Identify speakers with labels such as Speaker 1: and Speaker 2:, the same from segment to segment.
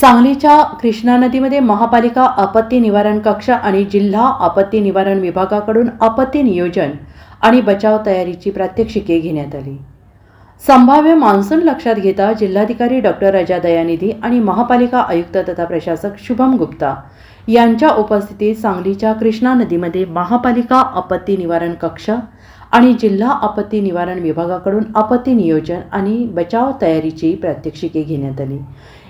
Speaker 1: सांगलीच्या कृष्णा नदीमध्ये महापालिका आपत्ती निवारण कक्ष आणि जिल्हा आपत्ती निवारण विभागाकडून आपत्ती नियोजन आणि बचाव तयारीची प्रात्यक्षिके घेण्यात आली. संभाव्य मान्सून लक्षात घेता जिल्हाधिकारी डॉक्टर रजा दयानिधी आणि महापालिका आयुक्त तथा प्रशासक शुभम गुप्ता यांच्या उपस्थितीत सांगलीच्या कृष्णा नदीमध्ये महापालिका आपत्ती निवारण कक्ष आणि जिल्हा आपत्ती निवारण विभागाकडून आपत्ती नियोजन आणि बचाव तयारीची प्रात्यक्षिके घेण्यात आली.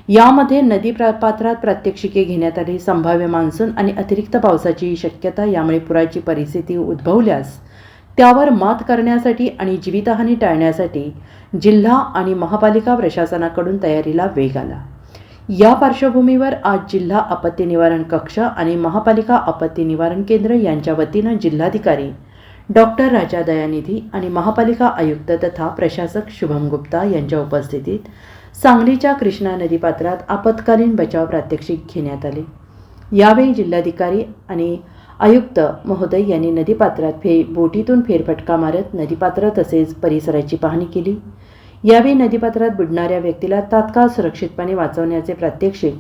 Speaker 1: यामध्ये नदी प्रपात्रात प्रात्यक्षिके घेण्यात आली संभाव्य मान्सून आणि अतिरिक्त पावसाची शक्यता यामुळे पुराची परिस्थिती उद्भवल्यास त्यावर मात करण्यासाठी आणि जीवितहानी टाळण्यासाठी जिल्हा आणि महापालिका प्रशासनाकडून तयारीला वेग आला. या पार्श्वभूमीवर आज जिल्हा आपत्ती निवारण कक्ष आणि महापालिका आपत्ती निवारण केंद्र यांच्या वतीनं जिल्हाधिकारी डॉक्टर राजा दयानिधी आणि महापालिका आयुक्त तथा प्रशासक शुभम गुप्ता यांच्या उपस्थितीत सांगलीच्या कृष्णा नदीपात्रात आपत्कालीन बचाव प्रात्यक्षिक घेण्यात आले. यावेळी जिल्हाधिकारी आणि आयुक्त महोदय यांनी नदीपात्रात फे बोटीतून फेरफटका मारत नदीपात्र तसेच परिसराची पाहणी केली. यावेळी नदीपात्रात बुडणाऱ्या व्यक्तीला तात्काळ सुरक्षितपणे वाचवण्याचे प्रात्यक्षिक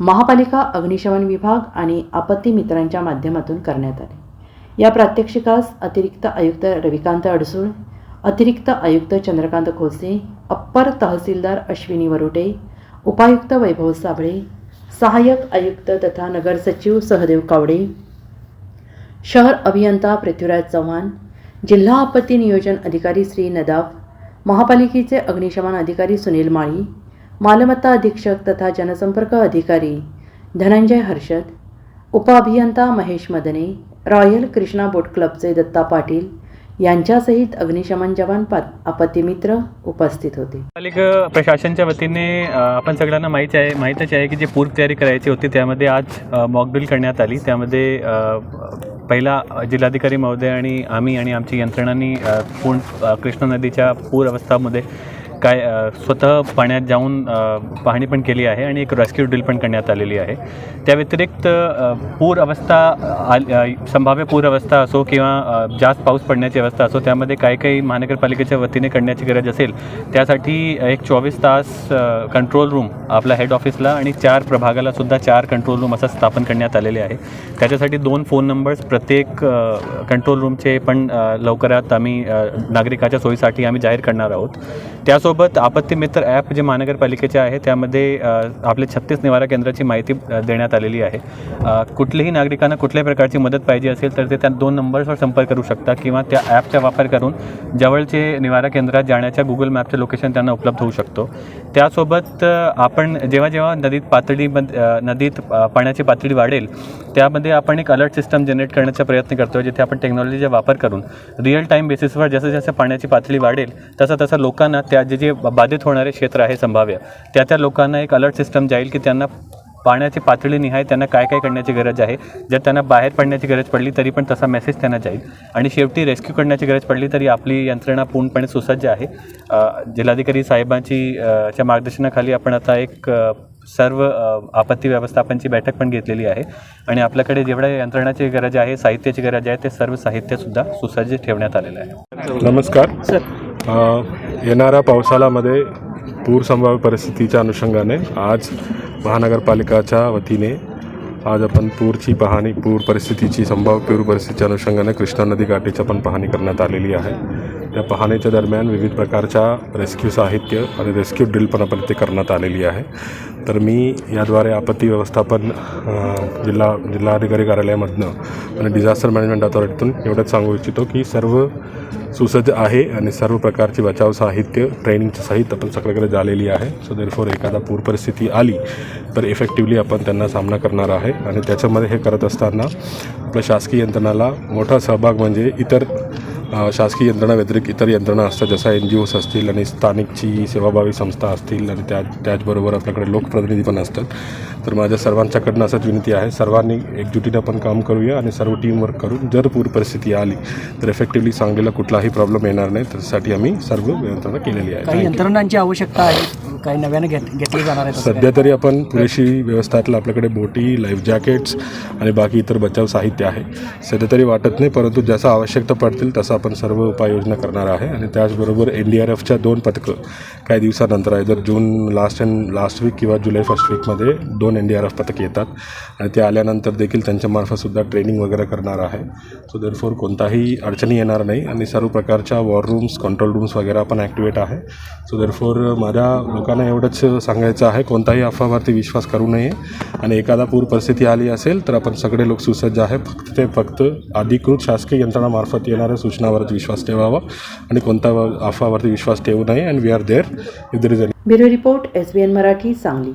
Speaker 1: महापालिका अग्निशमन विभाग आणि आपत्ती मित्रांच्या माध्यमातून करण्यात आले. या प्रात्यक्षिकास अतिरिक्त आयुक्त रविकांत अडसूळ अतिरिक्त आयुक्त चंद्रकांत खोसे अप्पर तहसीलदार अश्विनी वरुटे उपायुक्त वैभव साबळे सहाय्यक आयुक्त तथा नगर सचिव सहदेव कावडे शहर अभियंता पृथ्वीराज चव्हाण जिल्हा आपत्ती नियोजन अधिकारी श्री नदाफ महापालिकेचे अग्निशमन अधिकारी सुनील माळी मालमत्ता अधीक्षक तथा जनसंपर्क अधिकारी धनंजय हर्षद उपअभियंता महेश मदने रॉयल कृष्णा बोट क्लबचे दत्ता पाटील यांच्यासहित अग्निशमन जवान पा आपत्तीमित्र उपस्थित होते.
Speaker 2: पालिका प्रशासनच्या वतीने आपण सगळ्यांना माहीत आहे माहीतच आहे की जे पूर्व तयारी करायची होती त्यामध्ये आज मॉकड्रिल करण्यात आली. त्यामध्ये पहिला जिल्हाधिकारी महोदय आणि आम्ही आणि आमची यंत्रणांनी पूर्ण कृष्णा नदीच्या पूर अवस्थामध्ये काय स्वतः पाण्यात जाऊन पाहणी पण केली आहे आणि एक रेस्क्यू ड्रिल पण करण्यात आलेली आहे. त्या व्यतिरिक्त पूर अवस्था संभाव्य पूर अवस्था असो किंवा जास्त पाऊस पडण्याची अवस्था असो त्यामध्ये काही काही महानगरपालिकेच्या वतीने करण्याची गरज असेल त्यासाठी एक चोवीस तास कंट्रोल रूम आपल्या हेड ऑफिसला आणि चार प्रभागाला सुद्धा चार कंट्रोल रूम असं स्थापन करण्यात आलेले आहे. त्याच्यासाठी दोन फोन नंबर्स प्रत्येक कंट्रोल रूमचे पण लवकरात आम्ही नागरिकाच्या सोयीसाठी आम्ही जाहीर करणार आहोत. त्यासोबत आपत्ती मित्र ॲप जे महानगरपालिकेचे आहे त्यामध्ये आपले छत्तीस निवारा केंद्राची माहिती देण्यात आलेली आहे. कुठल्याही नागरिकांना कुठल्याही प्रकारची मदत पाहिजे असेल तर ते त्या दोन नंबर्सवर संपर्क करू शकता किंवा त्या ॲपचा वापर करून जवळचे निवारा केंद्रात जाण्याच्या गुगल मॅपचं लोकेशन त्यांना उपलब्ध होऊ शकतो. त्यासोबत आपण जेव्हा जेव्हा नदीत पातळी नदीत पाण्याची पातळी वाढेल त्यामध्ये आपण एक अलर्ट सिस्टम जनरेट करण्याचा प्रयत्न करतो जिथे आपण टेक्नॉलॉजीचा वापर करून रिअल टाईम बेसिसवर जसं जसं पाण्याची पातळी वाढेल तसं तसं लोकांना त्या जे जे बाधित होणारे क्षेत्र आहे संभाव्य त्या त्या लोकांना एक अलर्ट सिस्टम जाईल की त्यांना पाण्याची पातळी निहाय त्यांना काय काय करण्याची गरज आहे. जर त्यांना बाहेर पडण्याची गरज पडली तरी पण तसा मेसेज त्यांना जाईल. आणि शेवटी रेस्क्यू करण्याची गरज पडली तरी आपली यंत्रणा पूर्णपणे सुसज्ज आहे. जिल्हाधिकारी साहेबांची च्या मार्गदर्शनाखाली आपण आता एक सर्व आपत्ती व्यवस्थापनची बैठक पण घेतलेली आहे. आणि आपल्याकडे जेवढ्या यंत्रणाची गरज आहे साहित्याची गरज आहे ते सर्व साहित्यसुद्धा सुसज्ज ठेवण्यात आलेलं आहे.
Speaker 3: नमस्कार. अ, येणाऱ्या पावसाळ्यामध्ये पूर संभाव्य परिस्थितीच्या अनुषंगाने आज महानगरपालिकाच्या वतीने आज आपण पूरची पाहणी पूर परिस्थितीची संभाव्य पूर परिस्थितीच्या अनुषंगाने कृष्णा नदी काठीची पण पाहणी करण्यात आलेली आहे. त्या पाहणीच्या दरम्यान विविध प्रकारच्या रेस्क्यू साहित्य आणि रेस्क्यू ड्रिल पण आपण इथे करण्यात आलेली आहे. तर मी याद्वारे आपत्ती व्यवस्थापन जिल्हा जिल्हाधिकारी कार्यालयामधनं आणि डिझास्टर मॅनेजमेंट अथॉरिटीतून एवढंच सांगू इच्छितो की सर्व सुसज्ज आहे आणि सर्व प्रकारची बचाव साहित्य ट्रेनिंगचं साहित्य आपण सगळीकडे झालेली आहे. सो देरफोर एखादा पूर परिस्थिती आली तर इफेक्टिवली आपण त्यांना सामना करणार आहे. आणि त्याच्यामध्ये हे करत असताना आपल्या शासकीय यंत्रणाला मोठा सहभाग म्हणजे इतर शासकीय यंत्रणा व्यतिरिक्त इतर यंत्रणा असतात जसं एन जी ओज असतील आणि स्थानिकची सेवाभावी संस्था असतील आणि त्या त्याचबरोबर आपल्याकडे लोकप्रतिनिधी पण असतात. तर माझ्या सर्वांच्याकडनं असंच विनंती आहे. सर्वांनी एकजुटीनं आपण काम करूया आणि सर्व टीमवर्क करून जर पूर परिस्थिती आली तर इफेक्टिवली सांगलीला कुठलाही प्रॉब्लेम येणार नाही. त्यासाठी आम्ही सर्व यंत्रणा केलेली आहे.
Speaker 4: काही. यंत्रणांची आवश्यकता आहे? काही नव्याने घेत घेतले जाणार आहेत असं
Speaker 3: सध्या तरी आपण पुरेशी व्यवस्था आहे. आपल्याकडे बोटी लाईफ जॅकेट्स आणि बाकी इतर बचाव साहित्य आहे. सध्या तरी वाटत नाही परंतु जसं आवश्यकता पडतील तसं आपण सर्व उपाययोजना करणार आहे. आणि त्याचबरोबर एन डी आर एफच्या दोन पथकं काही दिवसानंतर आहे. जर June last and last week किंवा जुलै फर्स्ट वीकमध्ये दोन एन डी आर एफ पथक येतात. आणि ते आल्यानंतर देखील त्यांच्यामार्फतसुद्धा ट्रेनिंग वगैरे करणार आहे. सो देरफोर कोणताही अडचणी येणार नाही. आणि सर्व प्रकारच्या वॉर रूम्स कंट्रोल रूम्स वगैरे आपण ॲक्टिवेट आहे. सो देरफोर माझ्या लोकांना एवढंच सांगायचं आहे कोणताही अफवावरती विश्वास करू नये. आणि एखादा पूर परिस्थिती आली असेल तर आपण सगळे लोक सुसज्ज आहे फक्त ते फक्त अधिकृत शासकीय यंत्रणामार्फत येणाऱ्या सूचनावरती विश्वास ठेवावा. आणि कोणता अफवावरती विश्वास ठेवू नये. And we are there if there is
Speaker 1: bureau report S B N Marathi Sangli.